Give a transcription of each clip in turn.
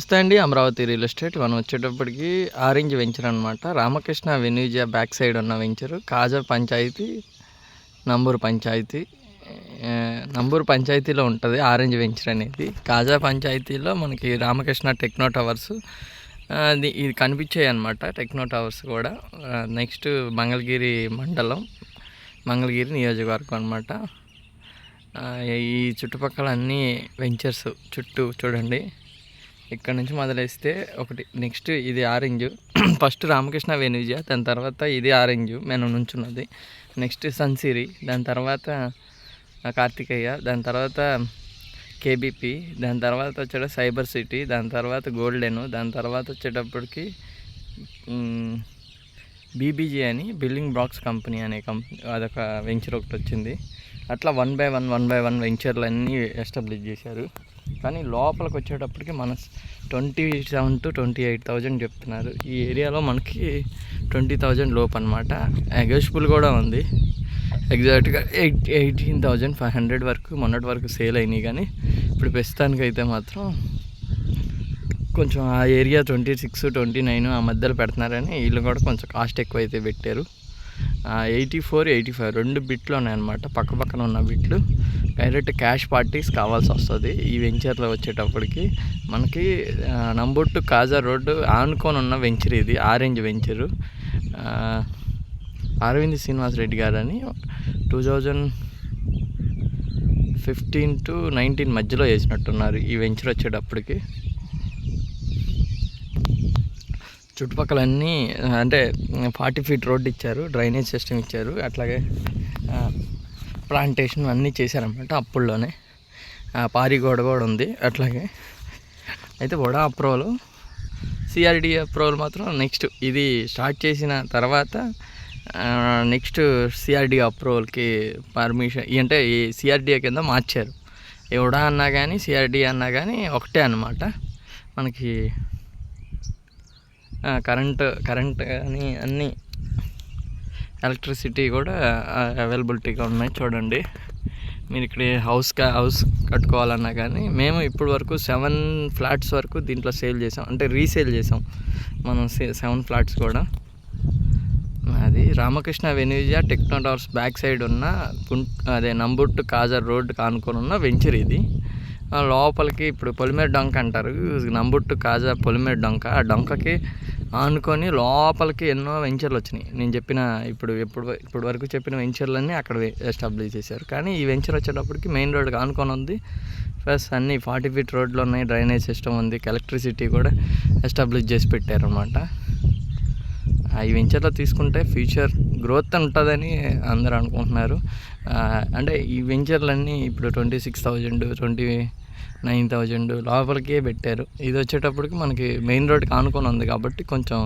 నమస్తే అండి Amaravati real estate. మనం వచ్చేటప్పటికి ఆరెంజ్ వెంచర్ అనమాట రామకృష్ణ వెన్యూజియా బ్యాక్ సైడ్ ఉన్న వెంచరు. కాజా పంచాయతీ నంబూరు పంచాయతీ. నంబూరు పంచాయతీలో ఉంటుంది ఆరెంజ్ వెంచర్ అనేది. కాజా పంచాయతీలో మనకి రామకృష్ణ టెక్నో టవర్స్ ఇది కనిపించాయి అనమాట టెక్నో టవర్స్ కూడా. నెక్స్ట్ మంగళగిరి మండలం మంగళగిరి నియోజకవర్గం అనమాట ఈ చుట్టుపక్కల అన్ని వెంచర్స్ చుట్టూ చూడండి. ఇక్కడ నుంచి మొదలేస్తే ఒకటి నెక్స్ట్ ఇది ఆరెంజ్ ఫస్ట్ రామకృష్ణ వెనుజ దాని తర్వాత ఇది ఆరెంజ్ మేము నుంచున్నది. నెక్స్ట్ సన్సిరి దాని తర్వాత కార్తికేయ దాని తర్వాత కేబీపీ దాని తర్వాత వచ్చేట సైబర్ సిటీ దాని తర్వాత గోల్డెన్ దాని తర్వాత వచ్చేటప్పటికి బీబీజీ అని బిల్డింగ్ బ్లాక్స్ కంపెనీ అనే కంపెనీ అదొక వెంచర్ ఒకటి వచ్చింది. అట్లా one by one one by one వెంచర్లు అన్నీ ఎస్టాబ్లిష్ చేశారు. కానీ లోపలికి వచ్చేటప్పటికి మన twenty seven to twenty eight thousand చెప్తున్నారు. ఈ ఏరియాలో మనకి ట్వంటీ థౌజండ్ లోపు అనమాట నెగోషియబుల్ కూడా ఉంది. ఎగ్జాక్ట్గా eight eighteen thousand five hundred వరకు మొన్నటి వరకు సేల్ అయినాయి కానీ ఇప్పుడు ప్రస్తుతానికి అయితే మాత్రం కొంచెం ఆ area twenty six twenty nine ఆ మధ్యలో పెడుతున్నారని వీళ్ళు కూడా కొంచెం కాస్ట్ ఎక్కువ అయితే పెట్టారు. ఎయిటీ ఫోర్ ఎయిటీ ఫైవ్ రెండు బిట్లు ఉన్నాయన్నమాట. పక్క పక్కన ఉన్న బిట్లు. డైరెక్ట్ క్యాష్ పార్టీస్ కావాల్సి వస్తుంది. ఈ వెంచర్లో వచ్చేటప్పటికి మనకి నంబొట్టు కాజా రోడ్డు ఆనుకొని ఉన్న వెంచర్ ఇది ఆరెంజ్ వెంచరు అరవింద్ శ్రీనివాస్ రెడ్డి గారని two thousand fifteen to nineteen మధ్యలో వేసినట్టున్నారు ఈ వెంచర్ వచ్చేటప్పటికి. చుట్టుపక్కల అన్నీ అంటే ఫార్టీ ఫీట్ రోడ్ ఇచ్చారు డ్రైనేజ్ సిస్టమ్ ఇచ్చారు అట్లాగే ప్లాంటేషన్ అన్నీ చేశారనమాట అప్పుల్లోనే. పారిగోడ కూడా ఉంది అట్లాగే. అయితే వడా అప్రూవల్ సిఆర్డి అప్రూవల్ మాత్రం నెక్స్ట్ ఇది స్టార్ట్ చేసిన తర్వాత నెక్స్ట్ సిఆర్డి అప్రూవల్కి పర్మిషన్ అంటే ఈ సిఆర్డిఏ కింద మార్చారు. ఎవడా అన్నా కానీ సిఆర్డి అన్నా కానీ ఒకటే అనమాట మనకి కరెంటు కరెంట్ కానీ అన్నీ ఎలక్ట్రిసిటీ కూడా అవైలబిలిటీగా ఉన్నాయి. చూడండి. మీరు ఇక్కడ హౌస్ హౌస్ కట్టుకోవాలన్నా కానీ మేము ఇప్పటి వరకు సెవెన్ ఫ్లాట్స్ వరకు దీంట్లో సేల్ చేసాం. అంటే రీసేల్ చేసాం. మనం సెవెన్ ఫ్లాట్స్ కూడా. అది రామకృష్ణ వెనుజ టెక్నో టవర్స్ బ్యాక్ సైడ్ ఉన్న అదే నంబుట్టు కాజర్ రోడ్ కానుకొని ఉన్న వెంచర్ ఇది. లోపలికి ఇప్పుడు పొలిమేర డొంక అంటారు. నంబుట్టు కాజా పొలిమేర డొంక. ఆ డొంకకి ఆనుకొని లోపలికి ఎన్నో వెంచర్లు వచ్చినాయి. నేను చెప్పిన ఇప్పుడు ఎప్పుడు ఇప్పుడు వరకు చెప్పిన వెంచర్లన్నీ అక్కడ ఎస్టాబ్లిష్ చేశారు. కానీ ఈ వెంచర్ వచ్చేటప్పటికి మెయిన్ రోడ్కి ఆనుకొని ఉంది. ప్లస్ అన్ని ఫార్టీ ఫీట్ రోడ్లు ఉన్నాయి డ్రైనేజ్ సిస్టమ్ ఉంది ఎలక్ట్రిసిటీ కూడా ఎస్టాబ్లిష్ చేసి పెట్టారనమాట ఈ వెంచర్లో తీసుకుంటే ఫ్యూచర్ గ్రోత్ ఉంటుందని అందరూ అనుకుంటున్నారు. అంటే ఈ వెంచర్లన్నీ ఇప్పుడు twenty six thousand twenty nine thousand లోపలికే పెట్టారు. ఇది వచ్చేటప్పటికి మనకి మెయిన్ రోడ్కి ఆనుకొని ఉంది కాబట్టి కొంచెం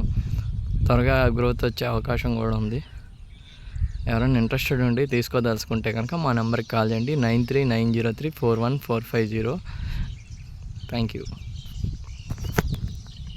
త్వరగా గ్రోత్ వచ్చే అవకాశం కూడా ఉంది. ఎవరైనా ఇంట్రెస్టెడ్ ఉండి తీసుకోదలుచుకుంటే కనుక మా నెంబర్కి కాల్ చేయండి. Nine three nine zero three four one four five zero. Thank you